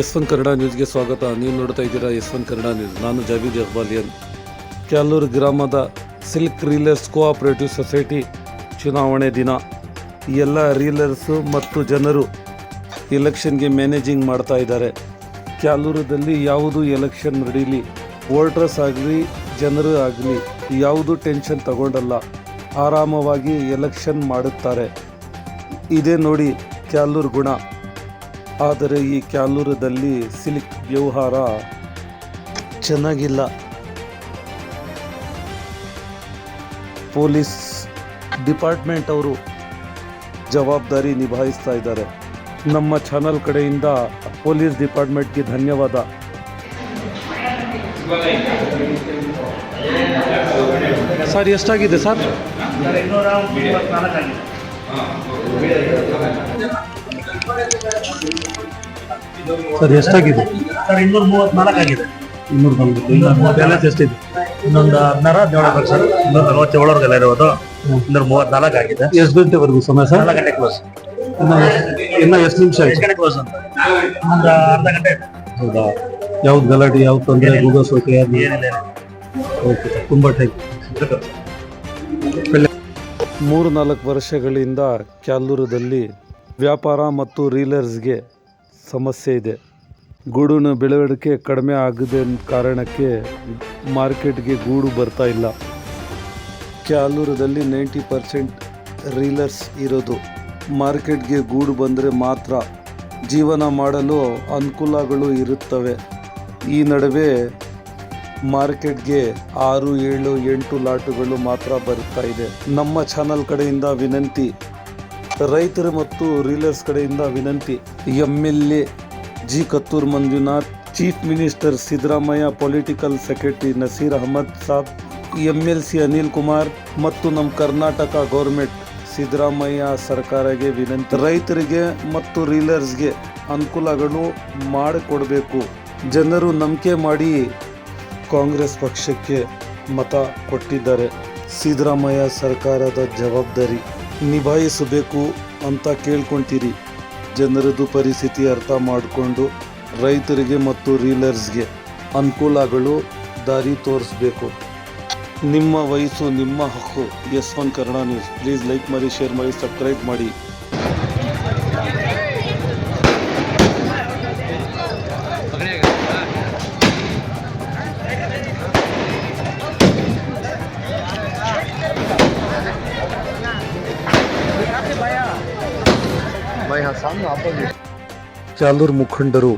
S one Kannada ನ್ಯೂಸ್ಗೆ ಸ್ವಾಗತ. ನೀವು ನೋಡ್ತಾ ಇದ್ದೀರಾ ಎಸ್ ಒನ್ ಕನ್ನಡ ನ್ಯೂಸ್. ನಾನು ಜಾವೀದ್ ಅಹ್ಬಾಲಿಯನ್ ಕ್ಯಾಲೂರು ಗ್ರಾಮದ ಸಿಲ್ಕ್ ರೀಲರ್ಸ್ ಕೋಆಪರೇಟಿವ್ ಸೊಸೈಟಿ ಚುನಾವಣೆ ದಿನ. ಎಲ್ಲ ರೀಲರ್ಸು ಮತ್ತು ಜನರು ಎಲೆಕ್ಷನ್ಗೆ ಮ್ಯಾನೇಜಿಂಗ್ ಮಾಡ್ತಾ ಇದ್ದಾರೆ. ಕ್ಯಾಲೂರದಲ್ಲಿ ಯಾವುದು ಎಲೆಕ್ಷನ್ ನಡೀಲಿ, ವೋಟರ್ಸ್ ಆಗಲಿ, ಜನರು ಆಗಲಿ, ಯಾವುದು ಟೆನ್ಷನ್ ತಗೊಂಡಲ್ಲ, ಆರಾಮವಾಗಿ ಎಲೆಕ್ಷನ್ ಮಾಡುತ್ತಾರೆ. ಇದೇ ನೋಡಿ ಕ್ಯಾಲೂರು ಗುಣ. ಆದರೆ ಈ ಕ್ಯಾಲೂರದಲ್ಲಿ ಸಿಲ್ಕ್ ವ್ಯವಹಾರ ಚೆನ್ನಾಗಿಲ್ಲ. ಪೊಲೀಸ್ ಡಿಪಾರ್ಟ್ಮೆಂಟ್ ಅವರು ಜವಾಬ್ದಾರಿ ನಿಭಾಯಿಸ್ತಾ ಇದ್ದಾರೆ. ನಮ್ಮ ಚಾನಲ್ ಕಡೆಯಿಂದ ಪೊಲೀಸ್ ಡಿಪಾರ್ಟ್ಮೆಂಟ್ಗೆ ಧನ್ಯವಾದ. ಸರ್ ಎಷ್ಟಾಗಿದೆ ಸರ್? ಸರ್ ಇನ್ನೂರ ಆಗಿದೆ ಸರ್ ಎಷ್ಟಾಗಿದೆ? ಸರ್ ಇನ್ನೂರ ಮೂವತ್ನಾಲ್ಕು ಆಗಿದೆ. ಇನ್ನೂರು ಬಂದ್ಬಿಟ್ಟು ಇನ್ನೂರ ಮೂವತ್ತೆಲ್ಲ ಎಷ್ಟಿದೆ? ಇನ್ನೊಂದು ಹದಿನಾರು ಹದಿನೇಳು ಬೇಕು ಸರ್. ಇನ್ನೂರ ನಲವತ್ತೇಳವರೆಗೆಲ್ಲ ಇರೋದು. ಇನ್ನೂರ ಮೂವತ್ನಾಲ್ಕು ಆಗಿದೆ. ಎಷ್ಟು ಗಂಟೆವರೆಗೂ? ಸಮಯ ಸರ್? ನಾಲ್ಕು ಗಂಟೆ ಕ್ಲೋಸ್ ಇನ್ನು ಎಷ್ಟು ನಿಮಿಷ ಎಷ್ಟು ಆಯ್ತು? ಗಂಟೆ ಕ್ಲೋಸ್ ಅಂತ? ಒಂದು ಅರ್ಧ ಗಂಟೆ ಹೌದಾ? ಯಾವ್ದು ಗಲಾಟೆ ಯಾವ್ದು ತೊಂದರೆ ಗೂಗಲ್ಸ್ ಓಕೆ ಏನಿಲ್ಲ. ಓಕೆ ಸರ್ ತುಂಬ ಥ್ಯಾಂಕ್ ಇರುತ್ತೆ. ಮೂರು ನಾಲ್ಕು ವರ್ಷಗಳಿಂದ ಕ್ಯಾಲೂರದಲ್ಲಿ ವ್ಯಾಪಾರ ಮತ್ತು ರೀಲರ್ಸ್ಗೆ ಸಮಸ್ಯೆ ಇದೆ. ಗೂಡಿನ ಬೆಳವಣಿಗೆ ಕಡಿಮೆ ಆಗದ ಕಾರಣಕ್ಕೆ ಮಾರ್ಕೆಟ್ಗೆ ಗೂಡು ಬರ್ತಾ ಇಲ್ಲ. ಕ್ಯಾಲೂರದಲ್ಲಿ ನೈಂಟಿ ಪರ್ಸೆಂಟ್ ರೀಲರ್ಸ್ ಇರೋದು. ಮಾರ್ಕೆಟ್ಗೆ ಗೂಡು ಬಂದರೆ ಮಾತ್ರ ಜೀವನ ಮಾಡಲು ಅನುಕೂಲಗಳು ಇರುತ್ತವೆ. ಈ ನಡುವೆ ಮಾರ್ಕೆಟ್ಗೆ ಆರು, ಏಳು, ಎಂಟು ಲಾಟುಗಳು ಮಾತ್ರ ಬರುತ್ತಾ ಇದೆ. ನಮ್ಮ ಚಾನಲ್ ಕಡೆಯಿಂದ ವಿನಂತಿ ರೈತರು ಮತ್ತು ರೀಲರ್ಸ್ ಕಡೆಯಿಂದ ವಿನಂತಿ. M L A G Kattur Manjunath chief minister Siddaramaiah political secretary Naseer Ahmed Sab M L C Anil Kumar ಮತ್ತು ನಮ್ಮ ಕರ್ನಾಟಕ ಗೌರ್ಮೆಂಟ್ ಸಿದ್ದರಾಮಯ್ಯ ಸರ್ಕಾರಗೆ ವಿನಂತಿ. ರೈತರಿಗೆ ಮತ್ತು ರೀಲರ್ಸ್ಗೆ ಅನುಕೂಲಗಳು ಮಾಡಿಕೊಡಬೇಕು. ಜನರು ನಂಬಿಕೆ ಮಾಡಿ ಕಾಂಗ್ರೆಸ್ ಪಕ್ಷಕ್ಕೆ ಮತ ಕೊಟ್ಟಿದ್ದಾರೆ. ಸಿದ್ದರಾಮಯ್ಯ ಸರ್ಕಾರದ ಜವಾಬ್ದಾರಿ. ನಿಭಾಯಿಸಬೇಕು ಅಂತ ಕೇಳ್ಕೊಂತೀರಿ. ಜನರದು ಪರಿಸ್ಥಿತಿ ಅರ್ಥ ಮಾಡಿಕೊಂಡು ರೈತರಿಗೆ ಮತ್ತು ರೀಲರ್ಸ್ಗೆ ಅನುಕೂಲಗಳು ದಾರಿ ತೋರಿಸ್ಬೇಕು. ನಿಮ್ಮ ವಯಸ್ಸು, ನಿಮ್ಮ ಹಕ್ಕು. S one Kannada news. Please like ಮಾಡಿ, ಶೇರ್ ಮಾಡಿ, ಸಬ್ಸ್ಕ್ರೈಬ್ ಮಾಡಿ. ಕ್ಯಾಲೂರ್ ಮುಖಂಡರು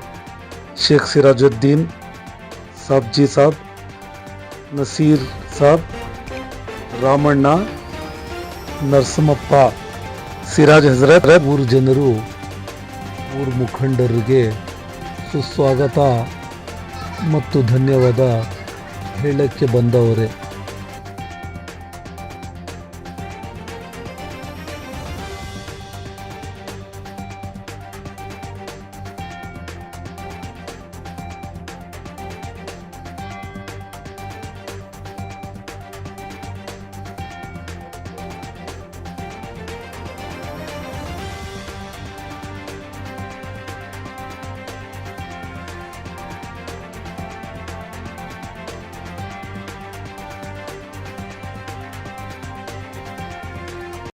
ಶೇಖ್ ಸಿರಾಜುದ್ದೀನ್ ಸಾಬ್ಜಿ ಸಾಬ್ ನಸೀರ್ ಸಾಬ್ ರಾಮಣ್ಣ ನರಸಮಪ್ಪ ಸಿರಾಜ್ ಹಜರತ್ ಮೂರು ಜನರು ಮೂರು ಮುಖಂಡರಿಗೆ ಸುಸ್ವಾಗತ ಮತ್ತು ಧನ್ಯವಾದ ಹೇಳಕ್ಕೆ ಬಂದವರೇ